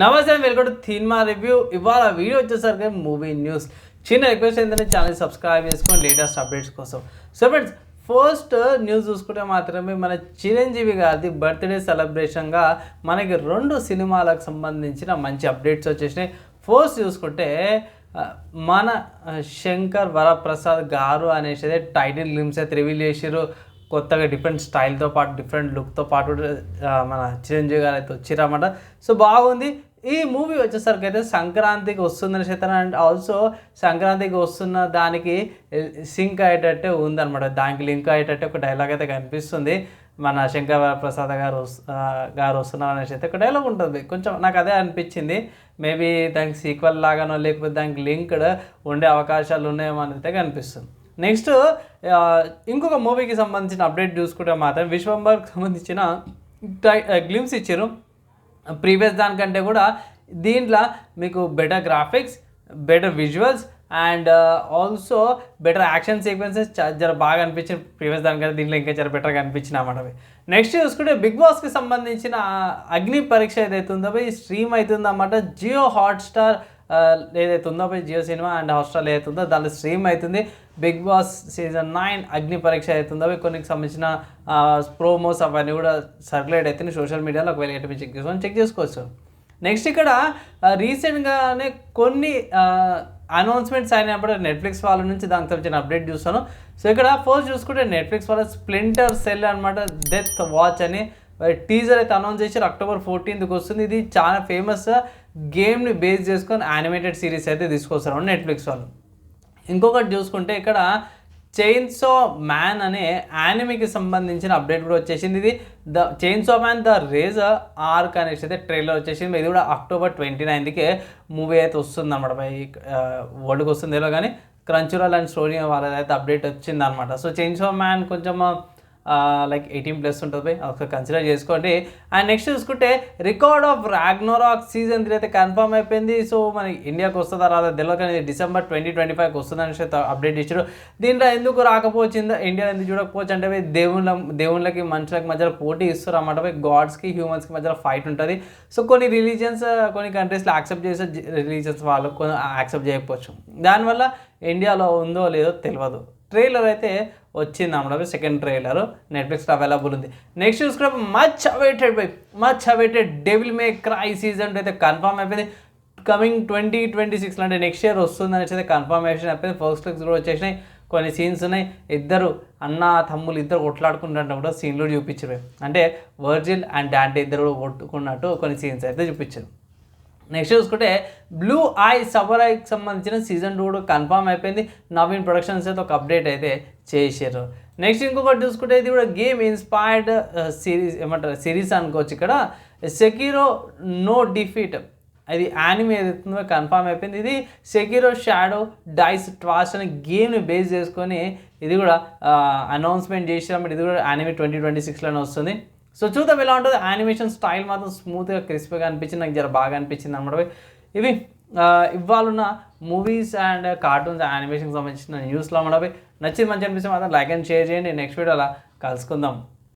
నమస్తే welcome to cinema review ఇవాళ video వచ్చేసరికి మూవీ న్యూస్ చిన్న రిక్వెస్ట్ ఏంటంటే ఛానల్ సబ్స్క్రైబ్ చేసుకొని లేటెస్ట్ అప్డేట్స్ కోసం. సో ఫ్రెండ్స్ ఫస్ట్ న్యూస్ చూసుకుంటే మాత్రమే మన చిరంజీవి గారిది బర్త్డే సెలబ్రేషన్గా మనకి రెండు సినిమాలకు సంబంధించిన మంచి అప్డేట్స్ వచ్చేసినాయి. ఫస్ట్ చూసుకుంటే మన శంకర్ వరప్రసాద్ గారు అనేసి టైటిల్ లిమ్స్ అయితే రివీల్ చేసారు కొత్తగా డిఫరెంట్ స్టైల్తో పాటు డిఫరెంట్ లుక్తో పాటు మన చిరంజీవి గారు అయితే వచ్చిరన్నమాట సో బాగుంది. ఈ మూవీ వచ్చేసరికి అయితే సంక్రాంతికి వస్తుందని చెప్పాను అండ్ ఆల్సో సంక్రాంతికి వస్తున్న దానికి సింక్ అయ్యేటట్టే ఉందన్నమాట. దానికి లింక్ అయ్యేటట్టు ఒక డైలాగ్ అయితే కనిపిస్తుంది. మన శంకర ప్రసాద్ గారు గారు వస్తున్నారు అనేసి అయితే ఒక డైలాగ్ ఉంటుంది. కొంచెం నాకు అదే అనిపించింది. మేబీ దానికి సీక్వెల్ లాగానో లేకపోతే దానికి లింక్డ్ ఉండే అవకాశాలు ఉన్నాయేమో అని అయితే కనిపిస్తుంది. నెక్స్ట్ uh, ఇంకొక మూవీకి సంబంధించిన అప్డేట్ చూసుకుంటే మాత్రం విశ్వంబర్కి సంబంధించిన గ్లిమ్స్ uh, ఇచ్చారు. ప్రీవియస్ దానికంటే కూడా దీంట్లో మీకు better graphics better visuals and also better action sequences జర బాగా అనిపించింది ప్రీవియస్ దానికంటే దీంట్లో ఇంకా జర బెటర్గా అనిపించిన అన్నమాట నెక్స్ట్ చూసుకుంటే బిగ్ బాస్కి సంబంధించిన అగ్ని పరీక్ష ఏదైతే ఉందో ఈ స్ట్రీమ్ అవుతుందన్నమాట జియో హాట్స్టార్ ఏదైతే ఉందో జియో సినిమా అండ్ హాట్స్టార్ ఏదైతే ఉందో దాంట్లో స్ట్రీమ్ అవుతుంది బిగ్ బాస్ సీజన్ నైన్ అగ్ని పరీక్ష అవుతుందో అవి కొన్ని సంబంధించిన ప్రోమోస్ అవన్నీ కూడా సర్క్యులేట్ అవుతుంది సోషల్ మీడియాలో. ఒకవేళ ఎటు చెక్ చేసుకొని చెక్ చేసుకోవచ్చు. నెక్స్ట్ ఇక్కడ రీసెంట్గానే కొన్ని అనౌన్స్మెంట్స్ అయినప్పుడు నెట్ఫ్లిక్స్ వాళ్ళ నుంచి దానికి సంబంధించిన అప్డేట్ చూస్తాను. సో ఇక్కడ ఫస్ట్ చూసుకుంటే నెట్ఫ్లిక్స్ వాళ్ళ స్ప్లింటర్ సెల్ అనమాట డెత్ వాచ్ అని టీజర్ అయితే అనౌన్స్ చేశారు అక్టోబర్ ఫోర్టీన్త్కి వస్తుంది. ఇది చాలా ఫేమస్ గేమ్ని బేస్ చేసుకొని యానిమేటెడ్ సిరీస్ అయితే తీసుకొస్తారు నెట్ఫ్లిక్స్ వాళ్ళు. ఇంకొకటి చూసుకుంటే ఇక్కడ చైన్సో మ్యాన్ అనే యానిమీకి సంబంధించిన అప్డేట్ కూడా వచ్చేసింది. ఇది the chainsaw man the Reze arc అనేసి అయితే ట్రైలర్ వచ్చేసింది. ఇది కూడా అక్టోబర్ ట్వంటీ నైన్త్కి మూవీ అయితే వస్తుంది అనమాట వరల్డ్కి వస్తుంది ఏదో కానీ క్రంచురల్ అండ్ స్టోరీ వాళ్ళది అయితే అప్డేట్ వచ్చింది అనమాట సో చైన్సో మ్యాన్ కొంచెం లైక్ ఎయిటీన్ ప్లస్ ఉంటుంది. పోయి ఒకసారి కన్సిడర్ చేసుకోండి. అండ్ నెక్స్ట్ చూసుకుంటే record of Ragnarok season three అయితే కన్ఫర్మ్ అయిపోయింది. సో మన ఇండియాకి వస్తుందా రాదా? తెలియదు కానీ డిసెంబర్ ట్వంటీ ట్వంటీ ఫైవ్కి వస్తుందని అప్డేట్ ఇచ్చారు. దీంట్లో ఎందుకు రాకపోవచ్చిందో ఇండియా ఎందుకు చూడకపోవచ్చు? అంటే దేవుళ్ళ దేవుళ్ళకి మనుషులకి మధ్యలో పోటీ ఇస్తారు అన్నమాట. పోయి గాడ్స్కి హ్యూమన్స్కి మధ్యలో ఫైట్ ఉంటుంది. సో కొన్ని రిలీజియన్స్ కొన్ని కంట్రీస్లో యాక్సెప్ట్ చేసే రిలీజియన్స్ వాళ్ళు కొన్ని యాక్సెప్ట్ చేయకపోవచ్చు. దానివల్ల ఇండియాలో ఉందో లేదో తెలియదు ట్రైలర్ అయితే వచ్చింది అన్నమాట సెకండ్ ట్రైలర్ నెట్ఫ్లిక్స్లో అవైలబుల్ ఉంది. నెక్స్ట్ చూసుకుంటే much awaited by much awaited devil may cry season అయితే కన్ఫర్మ్ అయిపోయింది. కమింగ్ ట్వంటీ ట్వంటీ సిక్స్ అంటే నెక్స్ట్ ఇయర్ వస్తుందని అయితే కన్ఫర్మేషన్ అయిపోయింది. ఫస్ట్ లుక్స్ కూడా వచ్చేసినాయి. కొన్ని సీన్స్ ఉన్నాయి. ఇద్దరు అన్న తమ్ములు ఇద్దరు కొట్లాడుకుంటున్నట్టు కూడా సీన్లు చూపించారు. అంటే వర్జిల్ అండ్ డాంటే ఇద్దరు కూడా కొట్టుకున్నట్టు కొన్ని సీన్స్ అయితే చూపించారు. నెక్స్ట్ చూసుకుంటే బ్లూ ఐ సబరాయికి సంబంధించిన సీజన్ టూ కూడా కన్ఫర్మ్ అయిపోయింది. నవీన్ ప్రొడక్షన్స్ అయితే ఒక అప్డేట్ అయితే చేశారు. నెక్స్ట్ ఇంకొకటి చూసుకుంటే ఇది కూడా గేమ్ ఇన్స్పైర్డ్ సిరీస్ ఏమంటారు సిరీస్ అనుకోవచ్చు ఇక్కడ. సెకీరో నో డిఫీట్ అది యానిమే ఏదైతుందో కన్ఫర్మ్ అయిపోయింది. ఇది సెకీరో షాడో డైస్ ట్వాస్ అనే గేమ్ని బేస్ చేసుకొని ఇది కూడా uh, అనౌన్స్మెంట్ చేసినప్పుడు ఇది కూడా యానిమే ట్వంటీ ట్వంటీ సిక్స్లోనే వస్తుంది. సో చూద్దాం ఎలా ఉంటుంది. యానిమేషన్ స్టైల్ మాత్రం స్మూత్గా క్రిస్పీగా అనిపించింది. నాకు జర బాగా అనిపించింది అనమాట. ఇవి ఆ, ఇవాళ మూవీస్ అండ్ కార్టూన్స్ యానిమేషన్కి సంబంధించిన న్యూస్లో మనపై నచ్చింది మంచి అనిపిస్తే మాత్రం లైక్ అండ్ షేర్ చేయండి. నెక్స్ట్ వీడియో అలా కలుసుకుందాం.